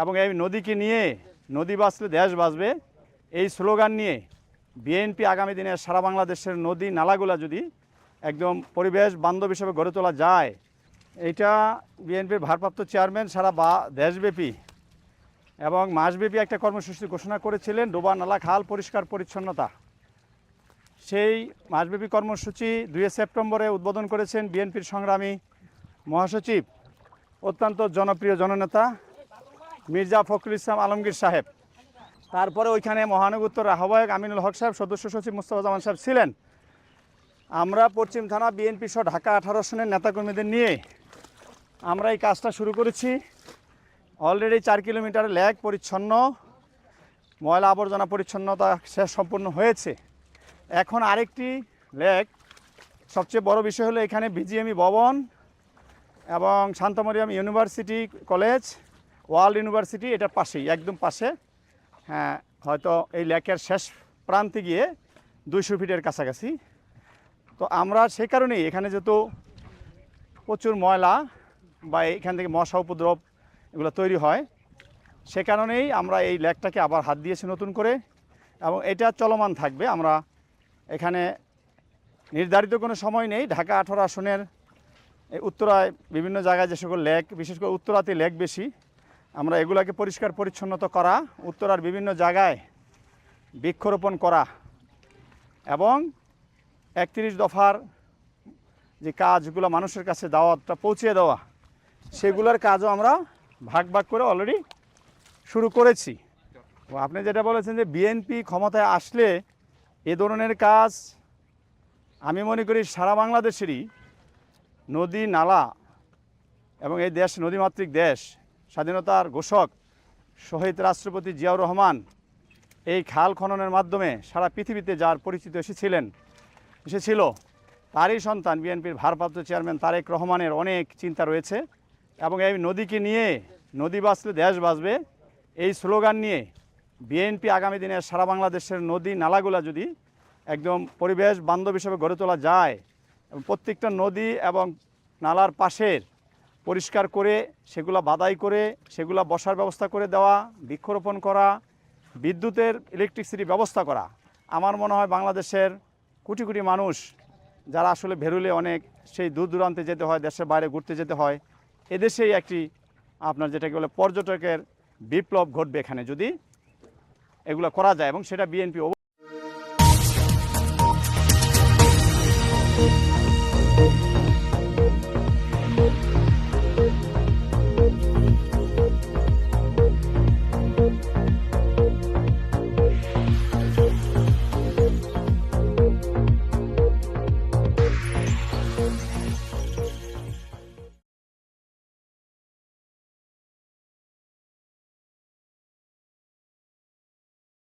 এবং এই নদীকে নিয়ে নদী বাঁচলে দেশ বাঁচবে, এই স্লোগান নিয়ে বিএনপি আগামী দিনে সারা বাংলাদেশের নদী নালাগুলা যদি একদম পরিবেশ বান্ধব হিসেবে গড়ে তোলা যায় এটা বিএনপির ভারপ্রাপ্ত চেয়ারম্যান সারা বা দেশব্যাপী এবং মাসব্যাপী একটা কর্মসূচি ঘোষণা করেছিলেন, ডোবা, নালা, খাল, পরিষ্কার, পরিচ্ছন্নতা। সেই মাসব্যাপী কর্মসূচি দুই সেপ্টেম্বরে উদ্বোধন করেছেন বিএনপির সংগ্রামী মহাসচিব, অত্যন্ত জনপ্রিয় জননেতা মির্জা ফখরুল ইসলাম আলমগীর সাহেব। তারপরে ওইখানে মহানগর আহ্বায়ক আমিনুল হক সাহেব, সদস্য সচিব মুস্তফা জামান সাহেব ছিলেন। আমরা পশ্চিম থানা বিএনপি সহ ঢাকা আঠারো সনের নেতাকর্মীদের নিয়ে আমরা এই কাজটা শুরু করেছি। অলরেডি চার কিলোমিটার লেক পরিচ্ছন্ন, ময়লা আবর্জনা পরিচ্ছন্নতা শেষ সম্পূর্ণ হয়েছে। এখন আরেকটি লেক, সবচেয়ে বড় বিষয় হলো এখানে বিজিএমই ভবন এবং Shanto Mariam university college. World university এটার পাশেই, একদম পাশে। হ্যাঁ হয়তো এই লেকের শেষ প্রান্তে গিয়ে দুইশো ফিটের কাছাকাছি। তো আমরা সেই কারণেই এখানে যেহেতু প্রচুর ময়লা বা এখান থেকে মশা উপদ্রব এগুলো তৈরি হয়, সে কারণেই আমরা এই লেকটাকে আবার হাত দিয়েছি নতুন করে এবং এটা চলমান থাকবে। আমরা এখানে নির্ধারিত কোনো সময় নেই, ঢাকা আঠারো আসনের উত্তরায় বিভিন্ন জায়গায় যে সকল লেক, বিশেষ করে উত্তরাতে লেক বেশি আমরা এগুলাকে পরিষ্কার পরিচ্ছন্নতা করা, উত্তরার বিভিন্ন জায়গায় বৃক্ষরোপণ করা এবং একত্রিশ দফার যে কাজগুলো মানুষের কাছে দাওয়াতটা পৌঁছে দেওয়া, সেগুলোর কাজও আমরা ভাগ ভাগ করে অলরেডি শুরু করেছি। আপনি যেটা বলেছেন যে বিএনপি ক্ষমতায় আসলে এ ধরনের কাজ আমি মনে করি সারা বাংলাদেশেরই নদী, নালা এবং এই দেশ নদীমাতৃক দেশ স্বাধীনতার ঘোষক শহীদ রাষ্ট্রপতি জিয়াউর রহমান এই খাল খননের মাধ্যমে সারা পৃথিবীতে যার পরিচিত এসেছিলেন, এসেছিল, তারই সন্তান বিএনপির ভারপ্রাপ্ত চেয়ারম্যান তারেক রহমানের অনেক চিন্তা রয়েছে এবং এই নদীকে নিয়ে নদী বাঁচলে দেশ বাঁচবে এই স্লোগান নিয়ে বিএনপি আগামী দিনে সারা বাংলাদেশের নদী নালাগুলা যদি একদম পরিবেশ বান্ধব হিসেবে গড়ে তোলা যায়, এবং প্রত্যেকটা নদী এবং নালার পাশের পরিষ্কার করে, সেগুলো বাদাই করে, সেগুলো বসার ব্যবস্থা করে দেওয়া, বৃক্ষরোপণ করা, বিদ্যুতের ইলেকট্রিসিটি ব্যবস্থা করা। আমার মনে হয় বাংলাদেশের কোটি কোটি মানুষ যারা আসলে ভেরুলে অনেক, সেই দূর দূরান্তে যেতে হয়, দেশের বাইরে ঘুরতে যেতে হয়, এদেশেই একটি আপনার যেটাকে বলে পর্যটকের বিপ্লব ঘটবে এখানে। যদি এগুলো করা যায়, এবং সেটা বিএনপি অবশ্যই